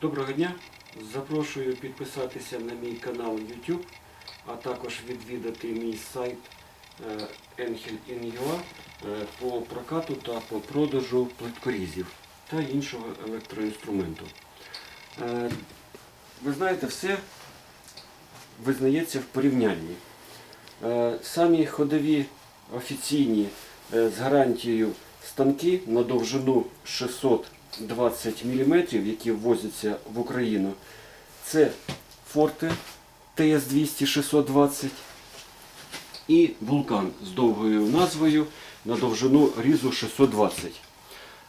Доброго дня! Запрошую підписатися на мій канал YouTube, а також відвідати мій сайт е, Angel.in.ua е, по прокату та по продажу плиткорізів та іншого електроінструменту. Е, Ви знаєте, все визнається в порівнянні. Е, Самі ходові офіційні е, з гарантією станки на довжину 620 мм, які ввозяться в Україну, це Forte TS200 620 і Вулкан з довгою назвою на довжину різу 620.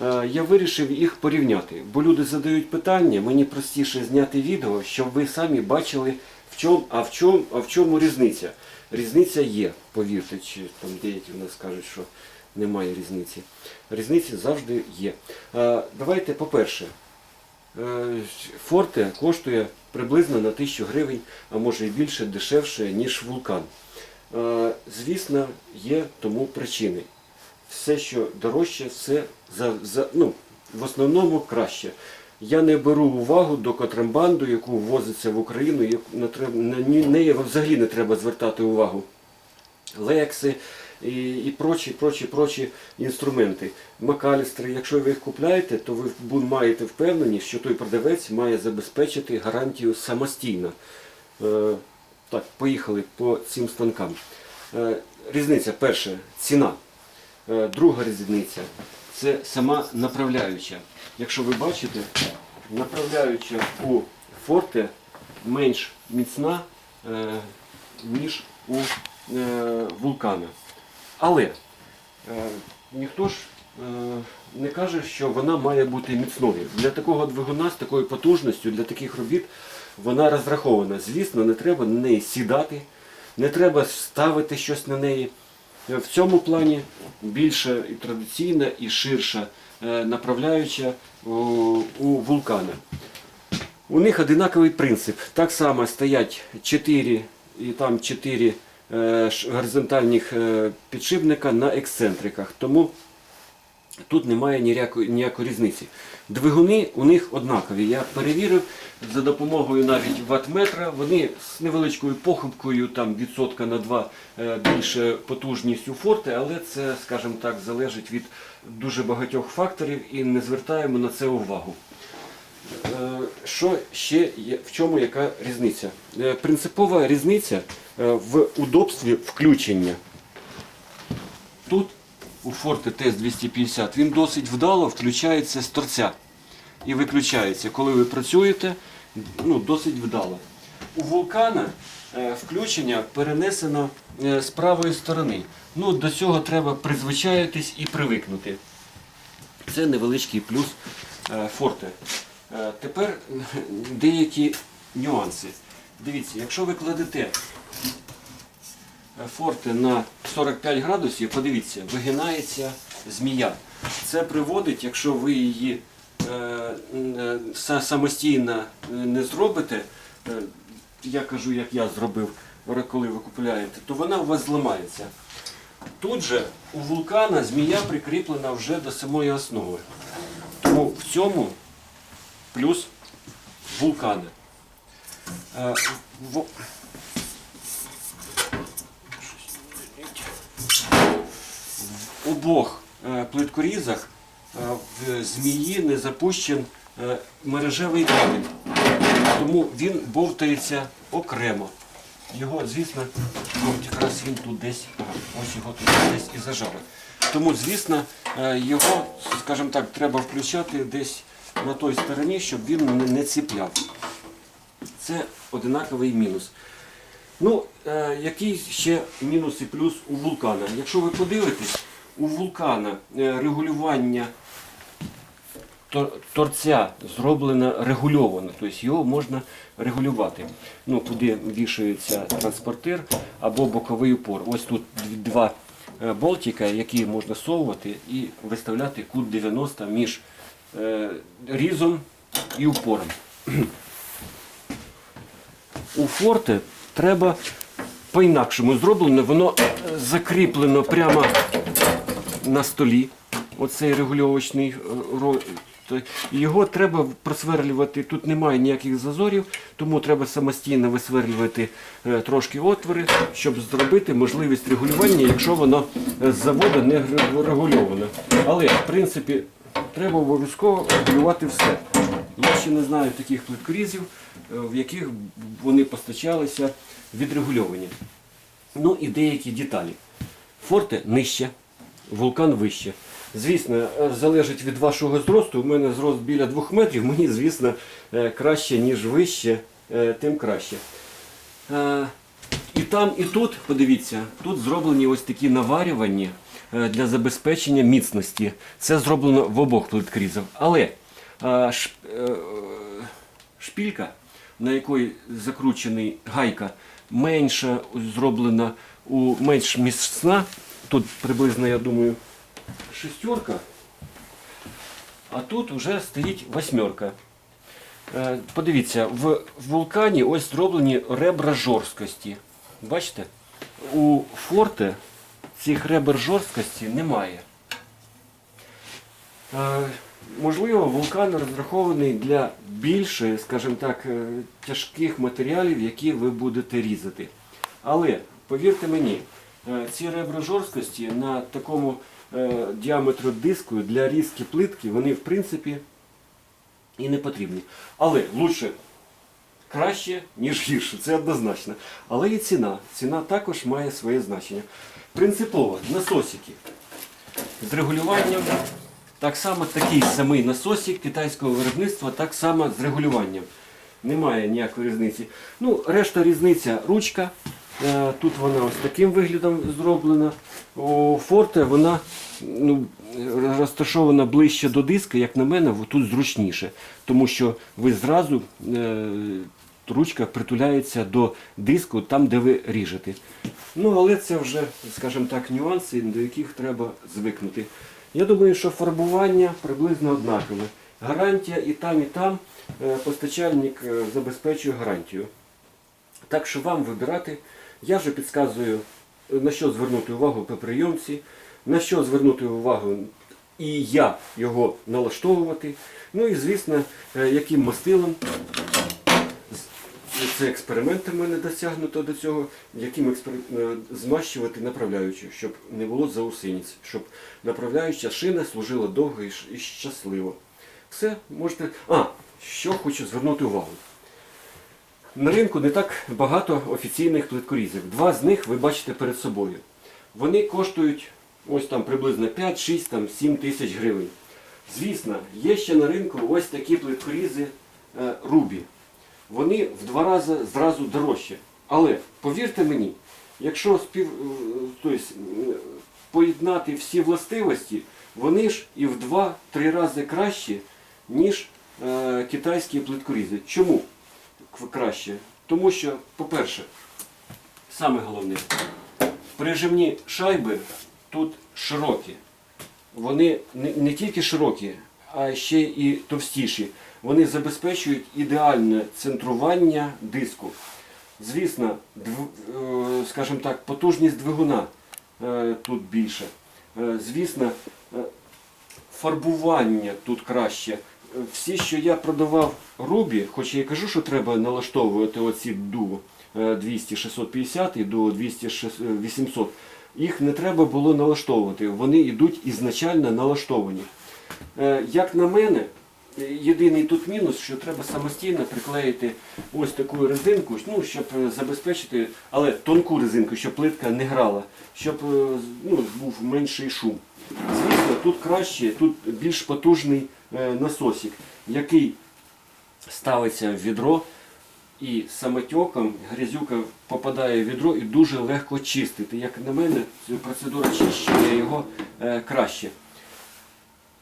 Е, Я вирішив їх порівняти, бо люди задають питання, мені простіше зняти відео, щоб ви самі бачили, в чому, а, в чому, а в чому різниця. Різниця є, повірте, чи там деякі в нас кажуть, що немає різниці. Різниця завжди є. Е, Давайте, по-перше, е, Форте коштує приблизно на 1000 гривень, а може і більше, дешевше, ніж вулкан. Е, Звісно, є тому причини. Все, що дорожче, все за, за, ну, в основному краще. Я не беру увагу до контрабанду, яку ввозиться в Україну, не на неї взагалі не треба звертати увагу. Лекси і, і прочі, прочі, прочі інструменти. Макалістри, якщо ви їх купляєте, то ви маєте впевненість, що той продавець має забезпечити гарантію самостійно. Е, так, поїхали по цим станкам. Е, різниця перша ціна. Е, Друга різниця це сама направляюча. Якщо ви бачите, направляюча у форте менш міцна, е, ніж у е, вулкана. Але е, ніхто ж е, не каже, що вона має бути міцною. Для такого двигуна з такою потужністю, для таких робіт вона розрахована. Звісно, не треба на неї сідати, не треба ставити щось на неї. Е, В цьому плані більша і традиційна, і ширша направляюча у, вулкана. У них одинаковий принцип. Так само стоять 4 і там 4 е, ш- горизонтальних е, підшипника на ексцентриках. Тому тут немає ніякої, ніякої різниці. Двигуни у них однакові. Я перевірив за допомогою навіть ватметра. Вони з невеличкою похибкою, там відсотка на 2 е, більше потужність у форте, але це, скажімо так, залежить від дуже багатьох факторів і не звертаємо на це увагу. Е, Що ще є, в чому яка різниця? Е, Принципова різниця е, в удобстві включення. Тут у Forte TS250 він досить вдало включається з торця і виключається. Коли ви працюєте, ну, досить вдало. У вулкана включення перенесено з правої сторони. Ну, до цього треба призвичаїтись і привикнути. Це невеличкий плюс форте. Е, Тепер деякі нюанси. Дивіться, якщо ви кладете е, форте на 45 градусів, подивіться, вигинається змія. Це приводить, якщо ви її е, е, са- самостійно е, не зробите, е, я кажу, як я зробив, коли ви купуєте, то вона у вас зламається. Тут же у вулкана змія прикріплена вже до самої основи. Тому в цьому плюс вулкани. Е, в- обох е, плиткорізах е, в змії не запущен мережевий кабель. Тому він бовтається окремо. Його, звісно, якраз він тут десь, ось його тут десь і зажали. Тому, звісно, його, скажімо так, треба включати десь на той стороні, щоб він не- ціпляв. Це одинаковий мінус. Ну, е, який ще мінус і плюс у вулкана? Якщо ви подивитесь, у вулкана е, регулювання тор- торця зроблено регульовано, тобто його можна регулювати. Ну, куди вішається транспортир або боковий упор. Ось тут два е, болтика, які можна совувати і виставляти кут 90 між різом і упором. У форте треба по-інакшому зроблено, воно е, закріплено прямо на столі. Оцей регульовочний е, Його треба просверлювати, тут немає ніяких зазорів, тому треба самостійно висверлювати е, трошки отвори, щоб зробити можливість регулювання, якщо воно е, з заводу не ре- регульоване. Але в принципі треба обов'язково регулювати все. Я ще не знаю таких плиткорізів, е, в яких вони постачалися відрегульовані. Ну і деякі деталі. Форте нижче, вулкан вище. Звісно, е, залежить від вашого зросту. У мене зрост біля 2 метрів, мені, звісно, е, краще, ніж вище, тим краще. І там, і тут, подивіться, тут зроблені ось такі наварювання е, для забезпечення міцності. Це зроблено в обох плиткрізах. Але е, е, шпілька, на якої закручений гайка, менша зроблена менш міцна. Тут приблизно, я думаю, шестерка, а тут вже стоїть восьмерка. Е, Подивіться, в вулкані ось зроблені ребра жорсткості. Бачите? У форте цих ребер жорсткості немає. Е, Можливо, вулкан розрахований для більше, скажімо так, е, тяжких матеріалів, які ви будете різати. Але повірте мені, ці ребра жорсткості на такому діаметру диску для різки плитки, вони в принципі і не потрібні. Але лучше краще, ніж гірше, це однозначно. Але і ціна. Ціна також має своє значення. Принципово насосики з регулюванням. Так само такий самий насосик китайського виробництва, так само з регулюванням. Немає ніякої різниці. Ну, решта різниця ручка. Е, Тут вона ось таким виглядом зроблена. У Форте вона ну, розташована ближче до диска, як на мене, тут зручніше. Тому що ви зразу е, ручка притуляється до диску там, де ви ріжете. Ну, але це вже, скажімо так, нюанси, до яких треба звикнути. Я думаю, що фарбування приблизно однакове. Гарантія і там, і там е, постачальник е, забезпечує гарантію. Так що вам вибирати. Я вже підказую, на що звернути увагу по прийомці, на що звернути увагу і як його налаштовувати. Ну і звісно, е, яким мастилом. Це експерименти в мене досягнуто до цього, яким експер- е, змащувати направляючу, щоб не було заусениць, щоб направляюча шина служила довго і щасливо. Все, можете. А, що хочу звернути увагу. На ринку не так багато офіційних плиткорізів. Два з них ви бачите перед собою. Вони коштують ось там приблизно 5-6, там 7 тисяч гривень. Звісно, є ще на ринку ось такі плиткорізи е, Рубі. Вони в два рази зразу дорожчі. Але повірте мені, якщо спів, е, тобто, е, поєднати всі властивості, вони ж і в два-три рази кращі, ніж е, китайські плиткорізи. Чому краще? Тому що, по-перше, саме головне, прижимні шайби тут широкі. Вони не, тільки широкі, а ще і товстіші. Вони забезпечують ідеальне центрування диску. Звісно, е, скажімо так, потужність двигуна е, тут більше. Е, Звісно, фарбування тут краще. Всі, що я продавав Рубі, хоч я і кажу, що треба налаштовувати оці ду 200-650 і до 200-800, їх не треба було налаштовувати. Вони йдуть ізначально налаштовані. Е, Як на мене, єдиний тут мінус, що треба самостійно приклеїти ось таку резинку, ну, щоб е, забезпечити, але тонку резинку, щоб плитка не грала, щоб е, ну, був менший шум. Звісно, тут краще, тут більш потужний насосик, який ставиться в відро і самотеком грязюка попадає в відро і дуже легко чистити. Як на мене, процедура чищення його е, краще.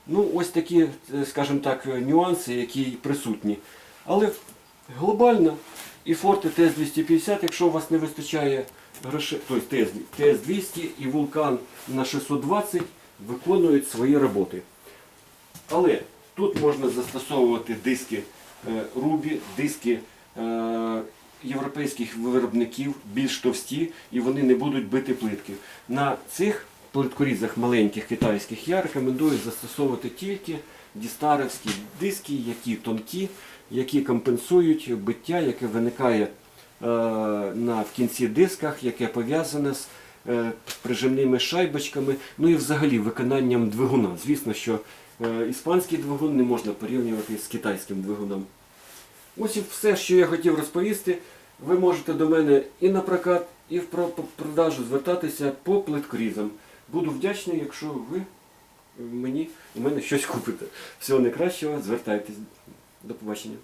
Ну, ось такі, е, скажімо так, е, нюанси, які присутні. Але глобально і Forte TS-250, якщо у вас не вистачає грошей, тобто TS TS-200 і Vulcan на 620 виконують свої роботи. Але тут можна застосовувати диски е, Ruby, диски е, європейських виробників, більш товсті, і вони не будуть бити плитки. На цих плиткорізах маленьких китайських я рекомендую застосовувати тільки дістаровські диски, які тонкі, які компенсують биття, яке виникає е, на, в кінці дисках, яке пов'язане з е, прижимними шайбочками, ну і взагалі виконанням двигуна. Звісно, що е, іспанський двигун не можна порівнювати з китайським двигуном. Ось і все, що я хотів розповісти. Ви можете до мене і на прокат, і в продажу звертатися по плиткорізам. Буду вдячний, якщо ви мені у мене щось купите. Всього найкращого, звертайтесь. До побачення.